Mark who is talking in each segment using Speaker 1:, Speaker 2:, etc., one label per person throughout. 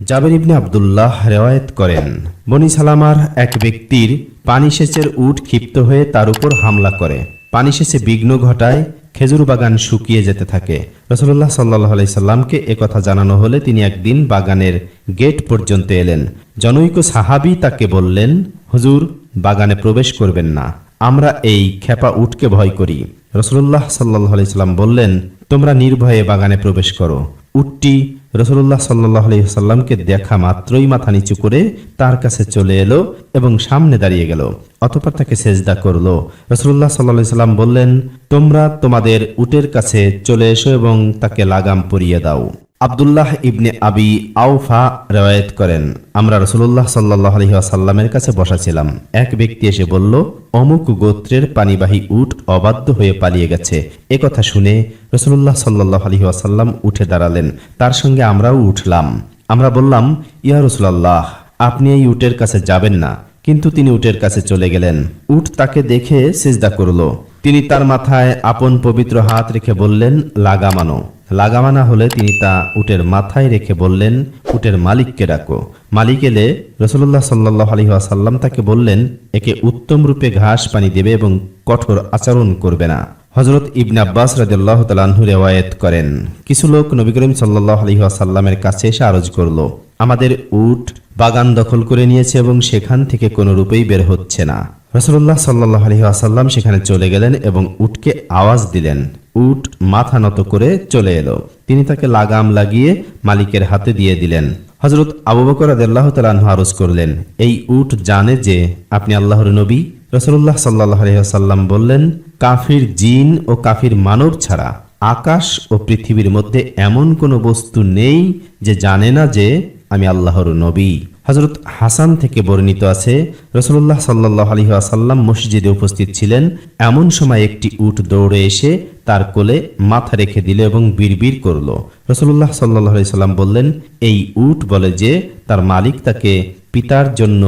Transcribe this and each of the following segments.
Speaker 1: জাবের ইবনে আবদুল্লাহ রেওয়ায়েত করেন, বনি সালামার এক ব্যক্তির পানি সেচের উট ক্ষিপ্ত হয়ে তার উপর হামলা করে। পানি সেচে বিঘ্ন ঘটায় খেজুর বাগান শুকিয়ে যেতে থাকে। রসুল্লাহ সাল্লাহ সাল্লামকে একথা জানানো হলে তিনি একদিন বাগানের গেট পর্যন্ত এলেন। জনৈক সাহাবি তাকে বললেন, হুজুর, বাগানে প্রবেশ করবেন না। আমরা এই খেপা উটকে ভয় করি। রসুল্লাহ সাল্লাহ আলাই সাল্লাম বললেন, তোমরা নির্ভয়ে বাগানে প্রবেশ করো। উটটি রসুল্লাহ সাল্লাহ সাল্লামকে দেখা মাত্রই মাথা নিচু করে তার কাছে চলে এলো এবং সামনে দাঁড়িয়ে গেল, অতপর তাকে সেজদা করল। রসুল্লাহ সাল্লাহ সাল্লাম বললেন, তোমরা তোমাদের উটের কাছে চলে এসো এবং তাকে লাগাম পরিয়ে দাও। আবদুল্লাহ ইবনে আবি আউফা রেওয়ায়েত করেন, আমরা রসুল্লাহ সাল্লাহ আলহিহাসাল্লামের কাছে বসাছিলাম এক ব্যক্তি এসে বলল, অমুক গোত্রের পানিবাহী উট অবাধ্য হয়ে পালিয়ে গেছে। এ কথা শুনে রসুল্লাহ সাল্লাহ আলহিহাসাল্লাম উঠে দাঁড়ালেন। তার সঙ্গে আমরাও উঠলাম। আমরা বললাম, ইয়া রসুলাল্লাহ, আপনি এই উটের কাছে যাবেন না। কিন্তু তিনি উটের কাছে চলে গেলেন। উট তাকে দেখে সিজদা করল। তিনি তার মাথায় আপন পবিত্র হাত রেখে বললেন লাগামানো লাগামানা হলে তিনি তা উটের মাথায় রেখে বললেন, উটের মালিককে ডাকো। মালিক এলে রসুল্লাহ সাল্লাহ আলী আসাল্লাম তাকে বললেন, একে উত্তম রূপে ঘাস পানি দেবে এবং কঠোর আচরণ করবে না। হজরত ইবনে আব্বাস রাদিয়াল্লাহু তাআলাহু রেওয়ায়েত করেন, কিছু লোক নবী করিম সাল্লাল্লাহু আলাইহি ওয়াসাল্লামের কাছে এসে আরজ করল, আমাদের উট বাগান দখল করে নিয়েছে এবং সেখান থেকে কোনো রূপেই বের হচ্ছে না। রসুল্লাহ সাল্লাহ আলহি আসাল্লাম সেখানে চলে গেলেন এবং উটকে আওয়াজ দিলেন। উট মাথা নত করে চলে এলো। তিনি তাকে লাগাম লাগিয়ে মালিকের হাতে দিয়ে দিলেন। হজরত আবু বকর আদাল্লাহ তালাহ করলেন, এই উট জানে যে আপনি আল্লাহর নবী? রসুল্লাহ সাল্লাহ আলহিহাসাল্লাম বললেন, কাফির জিন ও কাফির মানব ছাড়া আকাশ ও পৃথিবীর মধ্যে এমন কোনো বস্তু নেই যে জানে না যে আমি আল্লাহর নবী। হজরত হাসান থেকে বর্ণিত আছে রসুল্লাহ সাল্লাহ আলী আসাল্লাম মসজিদে উপস্থিত ছিলেন। এমন সময় একটি উট দৌড়ে এসে তার কোলে মাথা রেখে দিল এবং বিড়বিড় করল। রসুল্লাহ সাল্লাহ আলি সাল্লাম বললেন, এই উট বলে যে তার মালিক তাকে পিতার জন্য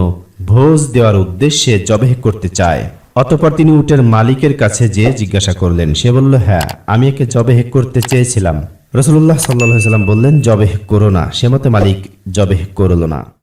Speaker 1: ভোজ দেওয়ার উদ্দেশ্যে জবেহ করতে চায়। অতপর তিনি উটের মালিকের কাছে যেয়ে জিজ্ঞাসা করলেন। সে বলল হ্যাঁ আমি একে জবেহ করতে চেয়েছিলাম। রসুল্লাহ সাল্লাহ সাল্লাম বললেন জবেহ করো না। সে মতে মালিক জবেহ করল না।